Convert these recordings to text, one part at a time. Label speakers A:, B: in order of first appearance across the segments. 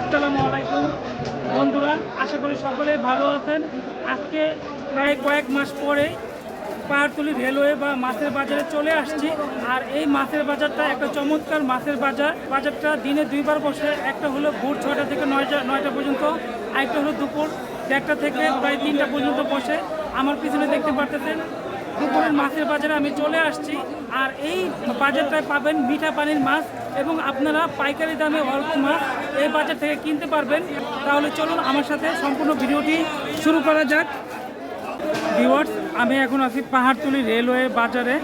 A: আসসালামু আলাইকুম। বন্ধুরা, আশা করি সকলে ভালো আছেন। আজকে প্রায় কয়েক মাস পরে পাহাড়তলি রেলওয়ে বা মাছের বাজারে চলে আসছি। আর এই মাছের বাজারটা একটা চমৎকার মাছের বাজার। বাজারটা দিনে দুইবার বসে, একটা হলো ভোর ছয়টা থেকে নয়টা নয়টা পর্যন্ত, আরেকটা হলো দুপুর দেড়টা থেকে প্রায় তিনটা পর্যন্ত বসে। আমার পিছনে দেখতে পারতেছেন দুপুরের মাছের বাজারে আমি চলে আসছি। আর এই বাজারটায় পাবেন মিঠা পানির মাছ এবং আপনারা পাইকারি দামে অল্প মাছ এই বাজার থেকে কিনতে পারবেন। তাহলে চলুন আমার সাথে সম্পূর্ণ ভিডিওটি শুরু করা যাক। ভিওয়ার্স আমি এখন আছি পাহাড়তলি রেলওয়ে বাজারে।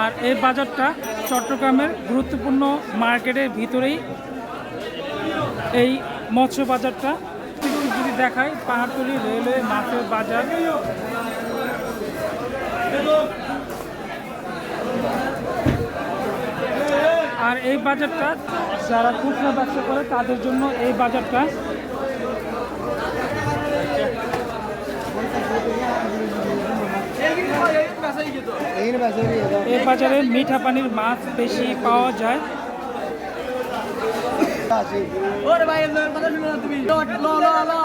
A: আর এই বাজারটা চট্টগ্রামের গুরুত্বপূর্ণ মার্কেটের ভিতরেই। এই মৎস্য বাজারটা। যদি দেখায় পাহাড়তলি রেলওয়ে মাছের বাজার। আর এই বাজারটা যারা খুচরা ব্যবসা করে, তাদের জন্য এই বাজারটা। এই বাজারে মিঠা পানির মাছ বেশি পাওয়া যায়।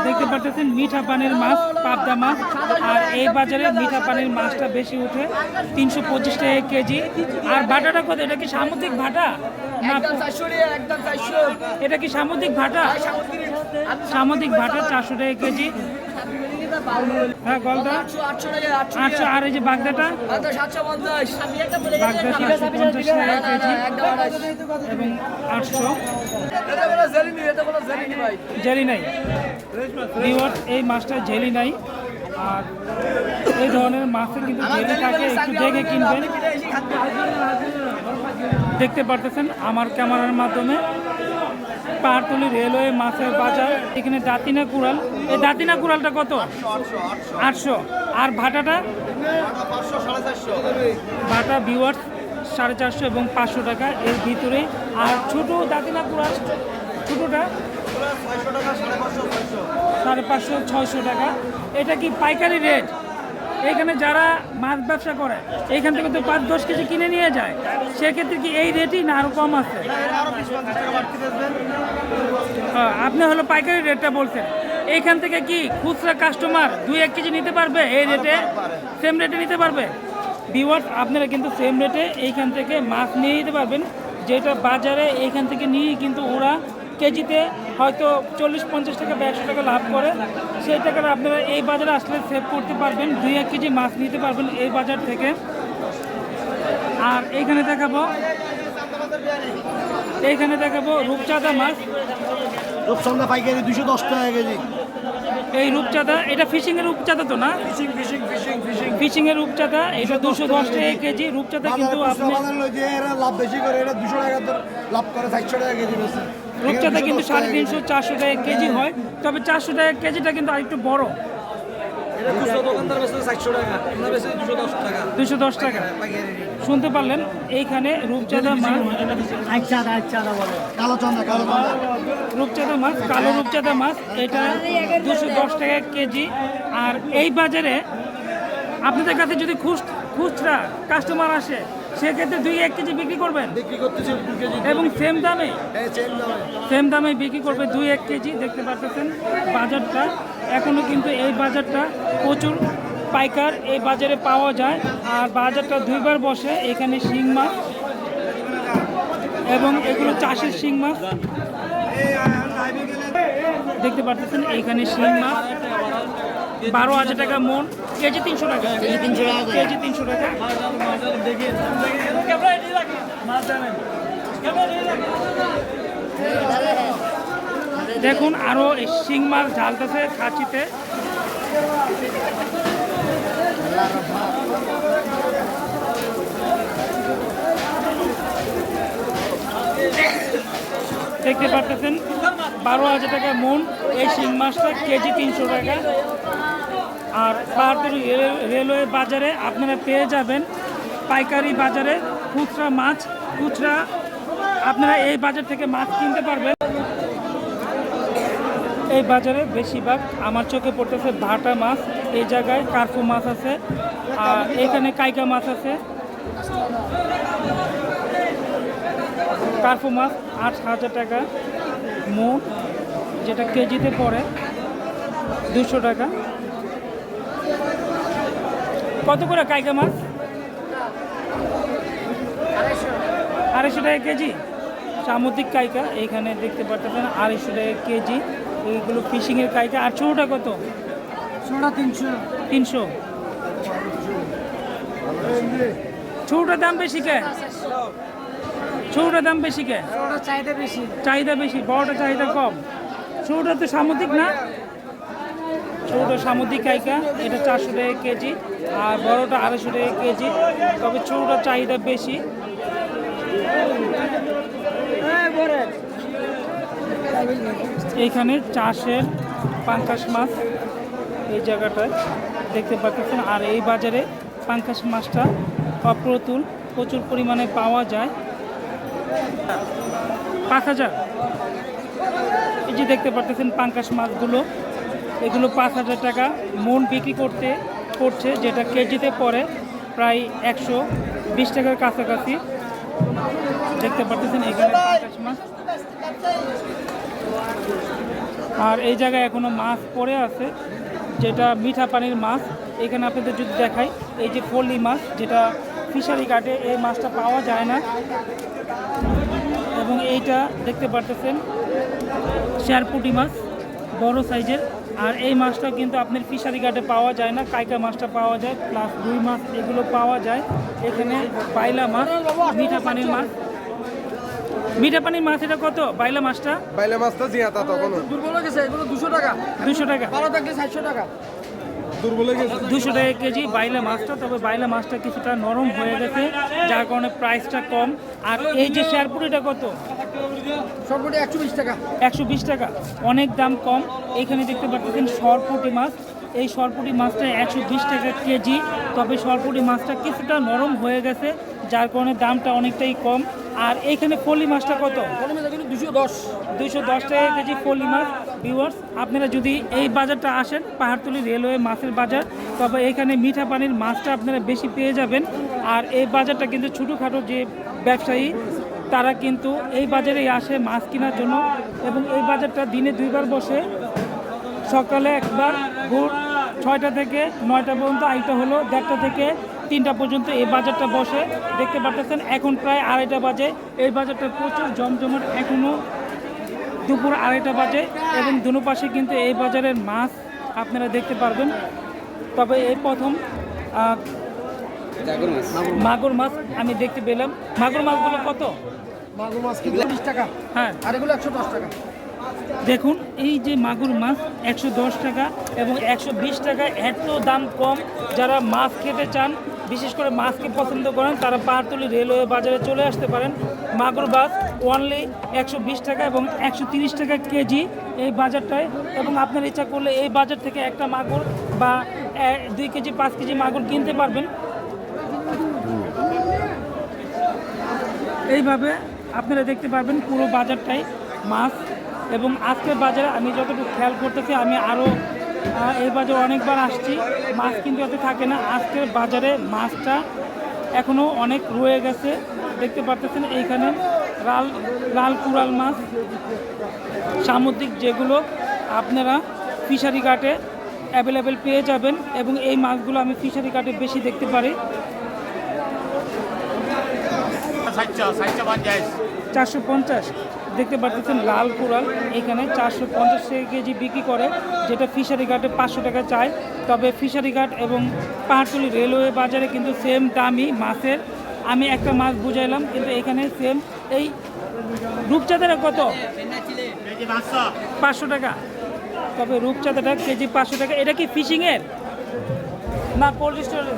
A: দেখতে পাচ্ছেন মিঠা পানির মাছ পাবদা মাছ। আর এই বাজারে মিঠা পানির মাছটা বেশি উঠে তিনশো পঁচিশ টাকা কেজি। আর ভাটাটা কত? এটা কি সামুদ্রিক ভাটা। এটা কি সামুদ্রিক ভাটা?
B: সামুদ্রিক।
A: সামুদ্রিক ভাটা চারশো টাকা কেজি। হ্যাঁ গলদা
B: আটশো।
A: আর এই যে বাগদাটা? বাগদা সাতশো পঞ্চাশ। টাকা কেজি। এবং আটশো। জেলি নাই এই মাছটা জেলি নাই। আর এই ধরনের মাছে কিন্তু জেলি থাকে একটু দেখে কিনবেন। দেখতে পারতেছেন আমার ক্যামেরার মাধ্যমে। পাহাড়তলি রেলওয়ে মাছের বাজার। এখানে দাতিনা কুড়াল। এই দাতিনা কুড়ালটা কত? আটশো। আর ভাটাটা? ভাটা ভিওয়ার্স সাড়ে চারশো এবং পাঁচশো টাকা এর ভিতরে। আর ছোট দাতিনা কুড়াল, ছোটোটা? সাড়ে পাঁচশো, ছয়শো টাকা। এটা কি পাইকারি রেট এখানে যারা মাছ ব্যবসা করে, এইখান থেকে তো পাঁচ, দশ কেজি কিনে নিয়ে যায়। সেক্ষেত্রে কি এই রেটই না আরও কম আছে? আপনি হলো পাইকারি রেটটা বলছেন। এইখান থেকে কি খুচরা কাস্টমার দুই, এক কেজি নিতে পারবে এই রেটে সেম রেটে নিতে পারবে? ভিওয়ার্স আপনারা কিন্তু সেম রেটে এইখান থেকে মাছ নিয়ে নিতে পারবেন। যেটা বাজারে এইখান থেকে নিয়ে কিন্তু ওরা কেজিতে হয়তো চল্লিশ পঞ্চাশ টাকা বা একশো টাকা লাভ করে। সেই টাকাটা আপনারা এই বাজারে আসলে সেভ করতে পারবেন। দুই এক কেজি মাছ নিতে পারবেন এই বাজার থেকে। আর এইখানে দেখাবো এইখানে দেখাবো রূপচাঁদা মাছ।
C: রূপসন্দা পাইকারি দুশো দশ টাকা কেজি।
A: এই রূপচাঁদা এটা ফিশিং এর রূপচাঁদা তো না?
C: Fishing fishing fishing fishing.
A: Fishing এর রূপচাঁদা এটা দুশো দশ টাকা কেজি। রূপচাঁদা কিন্তু আপনি
C: যে এরা লাভ বেশি করে এটা দুশো টাকা লাভ করে চারশো টাকা কেজি বেশি।
A: রূপচাঁদা কিন্তু সাড়ে তিনশো চারশো টাকা কেজি হয়। তবে চারশো টাকা কেজিটা কিন্তু আরেকটু বড়।
C: দুশো দশ টাকা।
A: শুনতে পারলেন এইখানে রূপচাঁদা মাছ
C: কালো চন্দা কালো চন্দা।
A: রূপচাঁদা মাছ কালো রূপচাঁদা মাছ এটা দুশো দশ টাকা কেজি। আর এই বাজারে আপনাদের কাছে যদি খুচ- খুচরা কাস্টমার আসে সেক্ষেত্রে দুই এক কেজি বিক্রি করবেন?
C: বিক্রি করতেছি দু কেজি।
A: এবং সেম দামে?
C: দামে।
A: সেম দামে বিক্রি করবে দুই এক কেজি দেখতে পাচ্ছেন বাজারটা। এখনও কিন্তু এই বাজারটা প্রচুর পাইকার এই বাজারে পাওয়া যায়। আর বাজারটা দুইবার বসে এখানে শিং মাছ এবং এগুলো চাষের শিং মাছ। দেখতে পাচ্ছেন এইখানে শিং মাছ। বারো হাজার টাকা মন কেজি তিনশো টাকা। কেজি তিনশো টাকা কেজি তিনশো টাকা। দেখুন আরও এই শিং মাছ ঢালতেছে খাঁচিতে দেখতে পারতেছেন বারো হাজার টাকা মন এই শিং মাছটা কেজি তিনশো টাকা। আর রেল- রেলওয়ে বাজারে আপনারা পেয়ে যাবেন পাইকারি বাজারে খুচরা মাছ, খুচরা আপনারা এই বাজার থেকে মাছ কিনতে পারবেন। এই বাজারে বেশিরভাগ আমার চোখে পড়তেছে ভাটা মাছ, এই জায়গায় কার্পু মাছ আছে, আর এখানে কাইকা মাছ আছে। কার্পো মাছ আট হাজার টাকা মোট যেটা কেজিতে পড়ে দুশো টাকা। কত করে কাইকা মাছ? আড়াইশো। টাকা কেজি? সামুদ্রিক কাইকা এইখানে দেখতে পাচ্ছেন আড়াইশো টাকা কেজি। এইগুলো ফিশিংয়ের কাইকা আর ছোটোটা কত?
B: ছোটা তিনশো।
A: তিনশো। ছোটোটার দাম বেশি কে? ছোটোটার দাম বেশি কে?
B: চাহিদা বেশি।
A: চাহিদা বেশি বড়টা চাহিদা কম। ছোটোটা তো সামুদ্রিক না? ছোটো সামুদ্রিক কাইকা এটা চারশো টাকা কেজি, আর বড়টা আড়াইশো টাকা কেজি, তবে ছোটোটার চাহিদা বেশি। এইখানে চাষের পাঙ্কাশ মাছ এই জায়গাটায় দেখতে পাচ্ছেন, আর এই বাজারে পাঙ্কাশ মাছটা অপ্রতুল, প্রচুর পরিমাণে পাওয়া যায়। পাঁচ হাজার এই যে দেখতে পাচ্ছেন পাঙ্কাশ মাছগুলো। এগুলো পাঁচ হাজার টাকা মন বিক্রি করতে, করছে, যেটা কেজিতে পড়ে প্রায় একশো বিশ টাকার কাছাকাছি। দেখতে পাচ্ছেন এখানে মাছ। আর এই জায়গায় এখনও মাছ পড়ে আছে, যেটা মিঠা পানির মাছ। এখানে আপনাদের যদি দেখাই, এই যে পল্লি মাছ, যেটা ফিশারি ঘাটে এই মাছটা পাওয়া যায় না। এবং এইটা দেখতে পারতেছেন, শেয়ারপুটি মাছ, বড় সাইজের। আর এই মাছটা কিন্তু আপনার ফিশারি ঘাটে পাওয়া যায় না কাইকা মাছটা পাওয়া যায় প্লাস দুই মাছ এগুলো পাওয়া যায়। এখানে বাইলা মাছ মিঠা পানির মাছ। মিঠা পানির মাছ এটা কত? বাইলা মাছটা?
C: বাইলা মাছটা জিয়াতা তখন
B: দুর্বল হয়ে গেছে এগুলো দুশো টাকা।
A: দুশো টাকা।
B: ভালো থাকলে 700 টাকা।
A: দুশো টাকা কেজি বাইলা মাছটা তবে বাইলা মাছটা কিছুটা নরম হয়ে গেছে যার কারণে প্রাইসটা কম। আর এই যে শেয়ারপুরিটা কত?
B: সবকটি একশো বিশ টাকা।
A: একশো বিশ টাকা। অনেক দাম কম। এখানে দেখতে পাচ্ছেন সরপুটি মাছ। এই সরপুটি মাছটা একশো বিশ টাকা কেজি তবে সরপুটি মাছটা কিছুটা নরম হয়ে গেছে যার কারণে দামটা অনেকটাই কম। আর এইখানে পলি মাছটা কত?
B: দুশো দশ।
A: দুইশো দশ টাকা কেজি পলি মাছ। ভিউয়ার্স আপনারা যদি এই বাজারটা আসেন, পাহাড়তলি রেলওয়ে মাছের বাজার, তবে এখানে মিঠা পানির মাছটা আপনারা বেশি পেয়ে যাবেন। আর এই বাজারটা কিন্তু ছোটোখাটো যে ব্যবসায়ী, তারা কিন্তু এই বাজারেই আসে মাছ কেনার জন্য এবং এই বাজারটা দিনে দুইবার বসে। সকালে একবার, ভোর ছয়টা থেকে নয়টা পর্যন্ত আইটা হলো দেড়টা থেকে তিনটা পর্যন্ত এই বাজারটা বসে। দেখতে পাচ্ছেন এখন প্রায় আড়াইটা বাজে। এই বাজারটা প্রচুর জমজমাট এখনও দুপুর আড়াইটা বাজে এবং দুনো পাশে কিন্তু এই বাজারের মাছ আপনারা দেখতে পারবেন। তবে এই প্রথম মাগুর মাছ। আমি দেখতে পেলাম। মাগুর মাছগুলো কত?
B: মাগুর মাছ বিশ টাকা।
A: হ্যাঁ।
B: আর এগুলো একশো দশ টাকা।
A: দেখুন এই যে মাগুর মাছ একশো দশ টাকা এবং একশো বিশ টাকা এত দাম কম যারা মাছ খেতে চান বিশেষ করে মাছকে পছন্দ করেন, তারা পাহাড়তলি রেলওয়ে বাজারে চলে আসতে পারেন। মাগুর মাছ ওনলি একশো টাকা এবং একশো টাকা কেজি এই বাজারটায়। এবং আপনার ইচ্ছা করলে এই বাজার থেকে একটা মাগুর বা দুই কেজি, পাঁচ কেজি মাগুর কিনতে পারবেন। এইভাবে আপনারা দেখতে পারবেন পুরো বাজারটাই মাছ। এবং আজকের বাজারে আমি যতটুকু খেয়াল করতেছি, আমি আরও এই বাজারে অনেকবার আসছি। মাছ কিন্তু এত থাকে না। আজকের বাজারে মাছটা এখনও অনেক রয়ে গেছে। দেখতে পারতেছেন এইখানে লাল লাল কুড়াল মাছ। সামুদ্রিক যেগুলো আপনারা ফিশারি ঘাটে অ্যাভেলেবেল পেয়ে যাবেন এবং এই মাছগুলো আমি ফিশারি ঘাটে বেশি দেখতে পারি। চারশো পঞ্চাশ। দেখতে পাচ্ছেন লাল কুড়াল এখানে চারশো পঞ্চাশ কেজি বিক্রি করে, যেটা ফিশারি ঘাটে পাঁচশো টাকা চায় তবে ফিশারি ঘাট এবং পাহাড়তলি রেলওয়ে বাজারে কিন্তু সেম দামই মাছের। আমি একটা মাছ বুঝাইলাম, কিন্তু এখানে সেম এই রূপচাঁদাটা কত?
D: পাঁচশো
A: পাঁচশো টাকা। তবে রূপচাঁদাটা কেজি পাঁচশো টাকা। এটা কি ফিশিংয়ের? না কোল্ড স্টোরের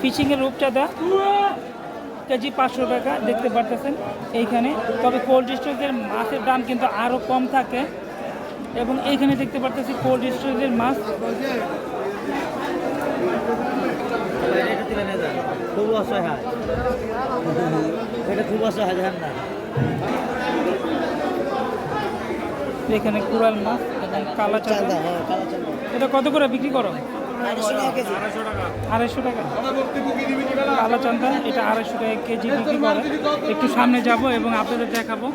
A: ফিশিংয়ের রূপচাঁদা। কেজি পাঁচশো টাকা দেখতে পারতেছেন এইখানে। তবে কোল্ড স্টোরেজের মাছের দাম কিন্তু আরও কম থাকে। এবং এইখানে দেখতে পারতেছি কোল্ড স্টোরেজের মাছ।
E: খুব অসহায় এটা খুব অসহায় না
A: এখানে কুড়াল মাছ এবং কালা
E: হ্যাঁ কালো চাঁদা।
A: এটা কত করে বিক্রি করো? আড়াইশো টাকা কালো এটা আড়াইশো টাকা কেজি বিক্রি করে। একটু সামনে যাব এবং আপনাদের দেখাবো।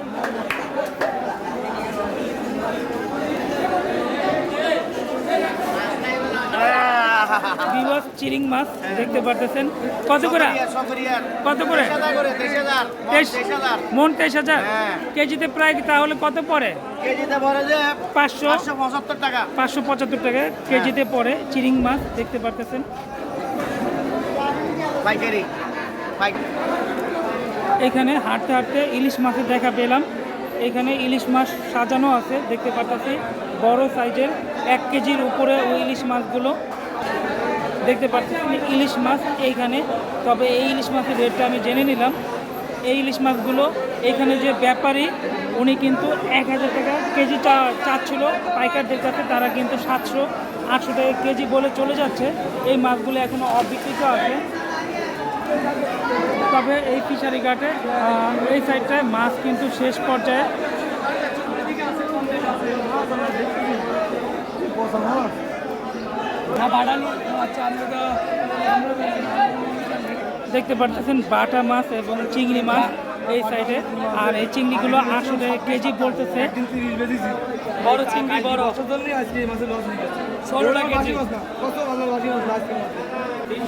A: বিবাস চিরিং মাছ দেখতে পারতেছেন। কত করে? কত করে? মন তেইশ হাজার।
D: হ্যাঁ।
A: কেজিতে প্রায় তাহলে কত পড়ে? পাঁচশো
D: টাকা।
A: পাঁচশো পঁচাত্তর টাকা কেজিতে পড়ে চিরিং মাছ দেখতে পারতেছেন।
D: পাইকারি।
A: এখানে হাঁটতে হাঁটতে ইলিশ মাছের দেখা পেলাম। এখানে ইলিশ মাছ সাজানো আছে দেখতে পাচ্ছি বড় সাইজের এক কেজির উপরে ওই ইলিশ মাছগুলো দেখতে পাচ্ছি ইলিশ মাছ এইখানে। তবে এই ইলিশ মাছের রেটটা আমি জেনে নিলাম। এই ইলিশ মাছগুলো এখানে যে ব্যাপারী, উনি কিন্তু এক হাজার টাকা কেজি চাচ্ছিল পাইকারদের কাছে। তারা কিন্তু সাতশো, আটশো টাকা কেজি বলে চলে যাচ্ছে। এই মাছগুলো এখনও অবিকৃত আছে। তবে এই ফিশারি ঘাটে এই সাইডটায় মাছ কিন্তু শেষ পর্যায়ে। দেখতে পাচ্ছেন বাটা মাছ এবং চিংড়ি মাছ এই সাইডে আর এই চিংড়িগুলো আটশো টাকা কেজি বলতেছে বড় চিংড়ি বড়। ষোলোটা কেজি।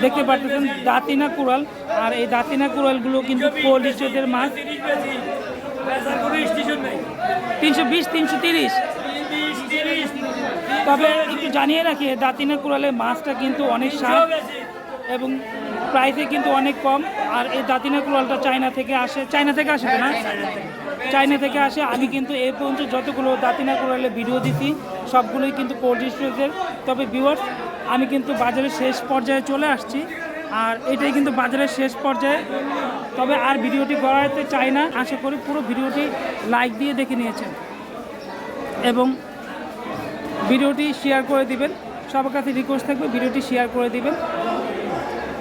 A: দেখতে পাচ্ছেন দাতিনা কুড়াল। আর এই দাতিনা কুড়ালগুলো কিন্তু কোল্ড স্টোরেজের মাছ। তিনশো বিশ তিনশো তিরিশ। তবে একটু জানিয়ে রাখি দাতিনা কুড়ালের মাছটা কিন্তু অনেক স্বাদ এবং প্রাইসে কিন্তু অনেক কম। আর এই দাতিনা কুড়ালটা চায়না থেকে আসে, চায়না থেকে আসে না? চায়না থেকে আসে। আমি কিন্তু এ পর্যন্ত যতগুলো দাতিনা কুড়ালের ভিডিও দিছি, সবগুলোই কিন্তু কোল্ড স্টোরেজের তবে ভিউয়ার্স আমি কিন্তু বাজারের শেষ পর্যায়ে চলে আসছি। আর এটাই কিন্তু বাজারের শেষ পর্যায়ে। তবে আর ভিডিওটি করাতে চাই না। আশা করি পুরো ভিডিওটি লাইক দিয়ে দেখে নিয়েছেন। এবং ভিডিওটি শেয়ার করে দিবেন। সবার কাছে রিকোয়েস্ট থাকবে ভিডিওটি শেয়ার করে দিবেন।